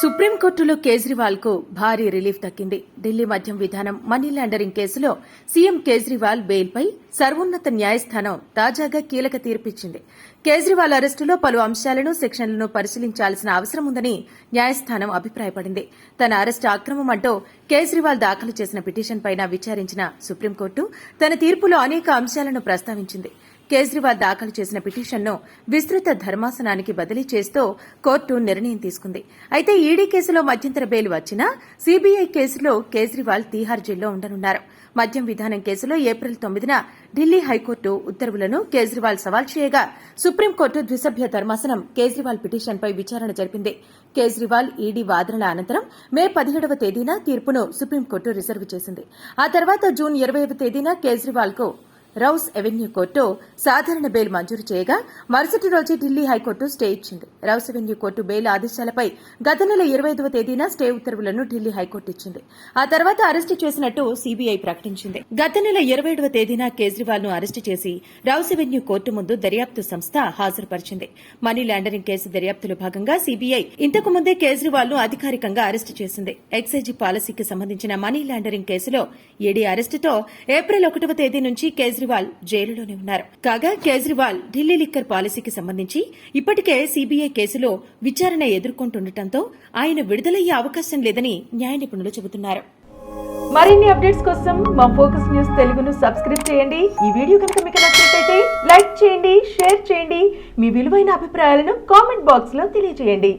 సుప్రీంకోర్టులో కేజ్రీవాల్కు భారీ రిలీఫ్ దక్కింది. ఢిల్లీ మద్యం విధానం మనీ లాండరింగ్ కేసులో సీఎం కేజ్రీవాల్ బెయిల్పై సర్వోన్నత న్యాయస్థానం తాజాగా కీలక తీర్పిచ్చింది. కేజ్రీవాల్ అరెస్టులో పలు అంశాలను సెక్షన్లను పరిశీలించాల్సిన అవసరం ఉందని న్యాయస్థానం అభిప్రాయపడింది. తన అరెస్టు అక్రమం అంటూ కేజ్రీవాల్ దాఖలు చేసిన పిటిషన్పైన విచారించిన సుప్రీంకోర్టు తన తీర్పులో అనేక అంశాలను ప్రస్తావించింది. కేజ్రీవాల్ దాఖలు చేసిన పిటిషన్ను విస్తృత ధర్మాసనానికి బదిలీ చేస్తూ కోర్టు నిర్ణయం తీసుకుంది. అయితే ఈడీ కేసులో మధ్యంతర బెయిల్ వచ్చినా సీబీఐ కేసులో కేజ్రీవాల్ తీహార్ జైల్లో ఉండనున్నారు. మద్యం విధానం కేసులో ఏప్రిల్ తొమ్మిదిన ఢిల్లీ హైకోర్టు ఉత్తర్వులను కేజ్రీవాల్ సవాల్ చేయగా సుప్రీంకోర్టు ద్విసభ్య ధర్మాసనం కేజ్రీవాల్ పిటిషన్పై విచారణ జరిపింది. కేజ్రీవాల్ ఈడీ వాదనల అనంతరం మే పదిహేడవ తేదీన తీర్పును సుప్రీంకోర్టు రిజర్వ్ చేసింది. ఆ తర్వాత జూన్ ఇరవైవ తేదీన కేజ్రీవాల్కు రౌస్ ఎవెన్యూ కోర్టు సాధారణ బెయిల్ మంజూరు చేయగా మరుసటి రోజే ఢిల్లీ హైకోర్టు స్టే ఇచ్చింది. రౌస్ ఎవెన్యూ కోర్టు బెయిల్ ఆదేశాలపై గత నెల ఇరవై ఐదవ తేదీన స్టే ఉత్తర్వులను ఢిల్లీ హైకోర్టు ఇచ్చింది. ఆ తర్వాత అరెస్టు చేసినట్టు సీబీఐ ప్రకటించింది. గత నెల ఇరవై ఏడవ తేదీన కేజ్రీవాల్ను అరెస్టు చేసి రౌస్ ఎవెన్యూ కోర్టు ముందు దర్యాప్తు సంస్థ హాజరుపరిచింది. మనీ లాండరింగ్ కేసు దర్యాప్తులో భాగంగా సీబీఐ ఇంతకు ముందే కేజ్రీవాల్ను అధికారికంగా అరెస్టు చేసింది. ఎక్సైజ్ పాలసీకి సంబంధించిన మనీ లాండరింగ్ కేసులో ఈడీ అరెస్టుతో ఏప్రిల్ ఒకటవ తేదీ నుంచి కేజ్రీవాల్ కేజ్రీవాల్ జైలులోనే ఉన్నారు. కాగా కేజ్రీవాల్ ఢిల్లీ లిక్కర్ పాలసీకి సంబంధించి ఇప్పటికే సీబీఐ కేసులో విచారణ ఎదుర్కొంటుండటంతో ఆయన విడుదలయ్యే అవకాశం లేదని న్యాయ నిపుణులు చెబుతున్నారు. మరిన్ని అప్డేట్స్ కోసం మా ఫోకస్ న్యూస్ తెలుగును సబ్స్క్రైబ్ చేయండి. ఈ వీడియో కనుక మీకు నచ్చినట్లయితే లైక్ చేయండి షేర్ చేయండి. మీ విలువైన అభిప్రాయాలను కామెంట్ బాక్స్లో తెలియజేయండి.